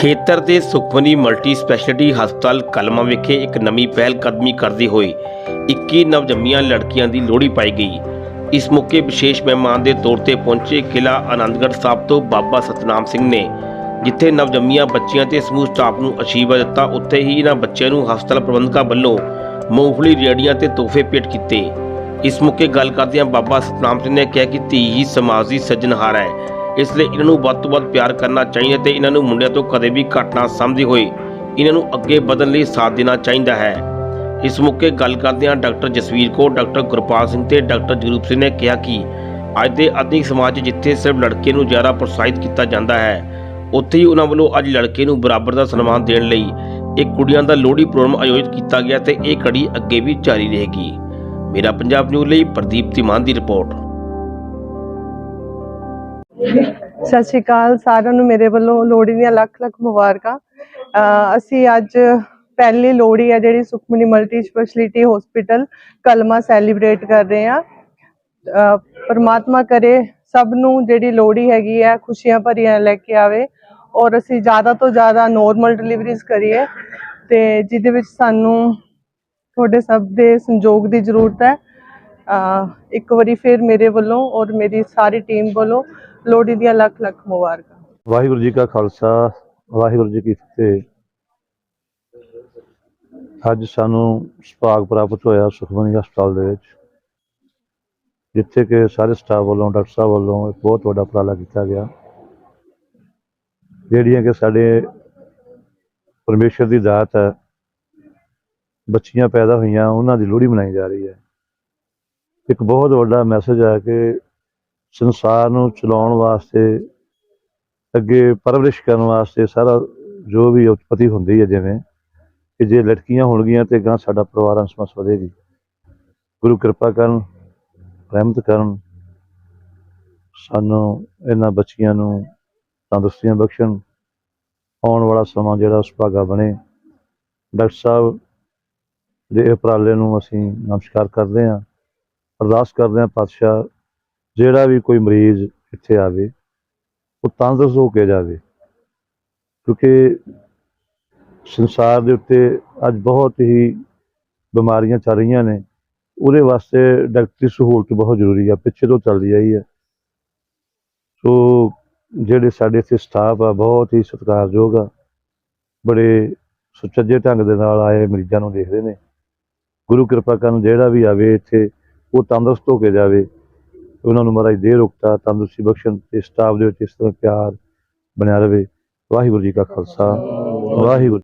ਖੇਤਰ ਦੇ Sukhmani multi speciality ਹਸਪਤਾਲ ਕਲਮਾ ਵਿਖੇ ਇੱਕ ਨਵੀਂ ਪਹਿਲ ਕਦਮੀ ਕਰਦੇ ਹੋਏ 21 ਨਵਜੰਮੀਆਂ ਲੜਕੀਆਂ ਦੀ ਲੋਹੜੀ ਪਾਈ ਗਈ। ਇਸ ਮੌਕੇ ਵਿਸ਼ੇਸ਼ ਮਹਿਮਾਨ ਦੇ ਤੌਰ ਤੇ ਪਹੁੰਚੇ ਕਿਲਾ ਆਨੰਦਗੜ੍ਹ ਸਾਹਿਬ ਤੋਂ ਬਾਬਾ ਸਤਨਾਮ ਸਿੰਘ ਨੇ, ਜਿੱਥੇ ਨਵਜੰਮੀਆਂ ਬੱਚੀਆਂ ਤੇ ਸਮੂਹ ਸਟਾਫ ਨੂੰ ਅਸ਼ੀਰਵਾਦ ਦਿੱਤਾ। ਉੱਥੇ ਹੀ ਇਹਨਾਂ ਬੱਚਿਆਂ ਨੂੰ ਹਸਪਤਾਲ ਪ੍ਰਬੰਧਕਾਂ ਵੱਲੋਂ ਮੂੰਗਫਲੀ ਰੇੜੀਆਂ ਤੇ ਤੋਹਫੇ ਭੇਟ ਕੀਤੇ। ਇਸ ਮੌਕੇ ਗੱਲ ਕਰਦਿਆਂ ਬਾਬਾ ਸਤਨਾਮ ਸਿੰਘ ਨੇ ਕਿਹਾ ਕਿ ਧੀ ਹੀ ਸਮਾਜ ਦੀ ਸੱਜਣਹਾਰ ਹੈ। ਇਸ ਲਈ ਇਹਨਾਂ ਨੂੰ ਵੱਧ ਤੋਂ ਵੱਧ ਪਿਆਰ ਕਰਨਾ ਚਾਹੀਦਾ ਤੇ ਇਹਨਾਂ ਨੂੰ ਮੁੰਡਿਆਂ ਤੋਂ ਕਦੇ ਵੀ ਘੱਟ ਨਾ ਸਮਝਦੇ ਹੋਏ ਇਹਨਾਂ ਨੂੰ ਅੱਗੇ ਵਧਣ ਲਈ ਸਾਥ ਦੇਣਾ ਚਾਹੀਦਾ ਹੈ। ਇਸ ਮੌਕੇ ਗੱਲ ਕਰਦਿਆਂ ਡਾਕਟਰ ਜਸਵੀਰ ਕੌਰ, ਡਾਕਟਰ ਗੁਰਪਾਲ ਸਿੰਘ ਤੇ ਡਾਕਟਰ ਜਗਰੂਪ ਸਿੰਘ ਨੇ ਕਿਹਾ ਕਿ ਅੱਜ ਦੇ ਆਧੁਨਿਕ ਸਮਾਜ 'ਚ ਜਿੱਥੇ ਸਿਰਫ ਲੜਕੇ ਨੂੰ ਜ਼ਿਆਦਾ ਪ੍ਰੋਤਸਾਹਿਤ ਕੀਤਾ ਜਾਂਦਾ ਹੈ, ਉੱਥੇ ਹੀ ਉਹਨਾਂ ਵੱਲੋਂ ਅੱਜ ਲੜਕੇ ਨੂੰ ਬਰਾਬਰ ਦਾ ਸਨਮਾਨ ਦੇਣ ਲਈ ਇੱਕ ਕੁੜੀਆਂ ਦਾ ਲੋਹੜੀ ਪ੍ਰੋਗਰਾਮ ਆਯੋਜਿਤ ਕੀਤਾ ਗਿਆ ਤੇ ਇਹ ਕੜੀ ਅੱਗੇ ਵੀ ਜਾਰੀ ਰਹੇਗੀ। ਮੇਰਾ ਪੰਜਾਬ ਨਿਊਜ਼ ਲਈ ਪ੍ਰਦੀਪ ਤਿਮਾਨ ਦੀ ਰਿਪੋਰਟ। ਸਤਿ ਸ਼੍ਰੀ ਅਕਾਲ ਸਾਰਿਆਂ ਨੂੰ, ਮੇਰੇ ਵੱਲੋਂ ਲੋਹੜੀ ਦੀਆਂ ਲੱਖ ਲੱਖ ਮੁਬਾਰਕਾਂ। ਅਸੀਂ ਅੱਜ ਪਹਿਲੀ ਲੋਹੜੀ ਹੈ ਜਿਹੜੀ ਸੁਖਮਨੀ ਮਲਟੀ ਸਪੈਸ਼ਲਿਟੀ ਹਸਪੀਟਲ ਕਲਮਾ ਸੈਲੀਬ੍ਰੇਟ ਕਰ ਰਹੇ ਹਾਂ। ਪਰਮਾਤਮਾ ਕਰੇ ਸਭ ਨੂੰ ਜਿਹੜੀ ਲੋਹੜੀ ਹੈਗੀ ਹੈ, ਖੁਸ਼ੀਆਂ ਭਰੀਆਂ ਲੈ ਕੇ ਆਵੇ ਔਰ ਅਸੀਂ ਜ਼ਿਆਦਾ ਤੋਂ ਜ਼ਿਆਦਾ ਨੋਰਮਲ ਡਿਲੀਵਰੀਜ਼ ਕਰੀਏ ਤੇ ਜਿਹਦੇ ਵਿੱਚ ਸਾਨੂੰ ਤੁਹਾਡੇ ਸਭ ਦੇ ਸੰਯੋਗ ਦੀ ਜ਼ਰੂਰਤ ਹੈ। ਇੱਕ ਵਾਰੀ ਫਿਰ ਮੇਰੇ ਵੱਲੋਂ ਔਰ ਮੇਰੀ ਸਾਰੀ ਟੀਮ ਵੱਲੋਂ ਲੋਹੜੀ ਦੀਆਂ ਲੱਖ ਲੱਖ ਮੁਬਾਰਕਾਂ। ਵਾਹਿਗੁਰੂ ਜੀ ਕਾ ਖਾਲਸਾ, ਵਾਹਿਗੁਰੂ ਜੀ ਕੀ ਫਤਿਹ। ਅੱਜ ਸਾਨੂੰ ਸੁਭਾਗ ਪ੍ਰਾਪਤ ਹੋਇਆ ਸੁਖਮਨੀ ਹਸਪਤਾਲ ਦੇ ਵਿੱਚ, ਜਿੱਥੇ ਕਿ ਸਾਰੇ ਸਟਾਫ ਵੱਲੋਂ, ਡਾਕਟਰ ਸਾਹਿਬ ਵੱਲੋਂ ਇੱਕ ਬਹੁਤ ਵੱਡਾ ਉਪਰਾਲਾ ਕੀਤਾ ਗਿਆ। ਜਿਹੜੀਆਂ ਕਿ ਸਾਡੇ ਪਰਮੇਸ਼ਰ ਦੀ ਦਾਤ ਹੈ, ਬੱਚੀਆਂ ਪੈਦਾ ਹੋਈਆਂ, ਉਹਨਾਂ ਦੀ ਲੋਹੜੀ ਮਨਾਈ ਜਾ ਰਹੀ ਹੈ। ਇੱਕ ਬਹੁਤ ਵੱਡਾ ਮੈਸੇਜ ਹੈ ਕਿ ਸੰਸਾਰ ਨੂੰ ਚਲਾਉਣ ਵਾਸਤੇ, ਅੱਗੇ ਪਰਵਰਿਸ਼ ਕਰਨ ਵਾਸਤੇ ਸਾਰਾ ਜੋ ਵੀ ਉਤਪਤੀ ਹੁੰਦੀ ਹੈ, ਜਿਵੇਂ ਕਿ ਜੇ ਲੜਕੀਆਂ ਹੋਣਗੀਆਂ ਤੇ ਗਾਂ ਸਾਡਾ ਪਰਿਵਾਰ ਅੰਸ਼ਮਸ ਵਧੇਗੀ। ਗੁਰੂ ਕਿਰਪਾ ਕਰਨ, ਰਹਿਮਤ ਕਰਨ, ਸਾਨੂੰ ਇਹਨਾਂ ਬੱਚੀਆਂ ਨੂੰ ਤੰਦਰੁਸਤੀਆਂ ਬਖਸ਼ਣ, ਆਉਣ ਵਾਲਾ ਸਮਾਂ ਜਿਹੜਾ ਸੁਭਾਗਾ ਬਣੇ। ਡਾਕਟਰ ਸਾਹਿਬ ਦੇ ਉਪਰਾਲੇ ਨੂੰ ਅਸੀਂ ਨਮਸਕਾਰ ਕਰਦੇ ਹਾਂ। ਅਰਦਾਸ ਕਰਦੇ ਹਾਂ ਪਾਤਸ਼ਾਹ, ਜਿਹੜਾ ਵੀ ਕੋਈ ਮਰੀਜ਼ ਇੱਥੇ ਆਵੇ, ਉਹ ਤੰਦਰੁਸਤ ਹੋ ਕੇ ਜਾਵੇ। ਕਿਉਂਕਿ ਸੰਸਾਰ ਦੇ ਉੱਤੇ ਅੱਜ ਬਹੁਤ ਹੀ ਬਿਮਾਰੀਆਂ ਚੱਲ ਰਹੀਆਂ ਨੇ। ਉਹਦੇ ਵਾਸਤੇ ਡਾਕਟਰੀ ਸਹੂਲਤ ਬਹੁਤ ਜ਼ਰੂਰੀ ਆ, ਪਿੱਛੇ ਤੋਂ ਚੱਲਦੀ ਆਈ ਹੈ ਸੋ ਜਿਹੜੇ ਸਾਡੇ ਇੱਥੇ ਸਟਾਫ ਆ, ਬਹੁਤ ਹੀ ਸਤਿਕਾਰਯੋਗ ਆ। ਬੜੇ ਸੁਚੱਜੇ ਢੰਗ ਦੇ ਨਾਲ ਆਏ ਮਰੀਜ਼ਾਂ ਨੂੰ ਦੇਖਦੇ ਨੇ। ਗੁਰੂ ਕਿਰਪਾ ਕਰਨ ਜਿਹੜਾ ਵੀ ਆਵੇ ਇੱਥੇ ਉਹ ਤੰਦਰੁਸਤ ਹੋ ਕੇ ਜਾਵੇ। ਉਹਨਾਂ ਨੂੰ ਮਹਾਰਾਜ ਦੇ ਰੁਕਤਾ, ਤੰਦਰੁਸਤੀ ਬਖਸ਼ਣ ਤੇ ਸਟਾਫ ਦੇ ਵਿੱਚ ਇਸ ਤਰ੍ਹਾਂ ਪਿਆਰ ਬਣਿਆ ਰਵੇ ਵਾਹਿਗੁਰੂ ਜੀ ਕਾ ਖਾਲਸਾ। ਵਾਹਿਗੁਰੂ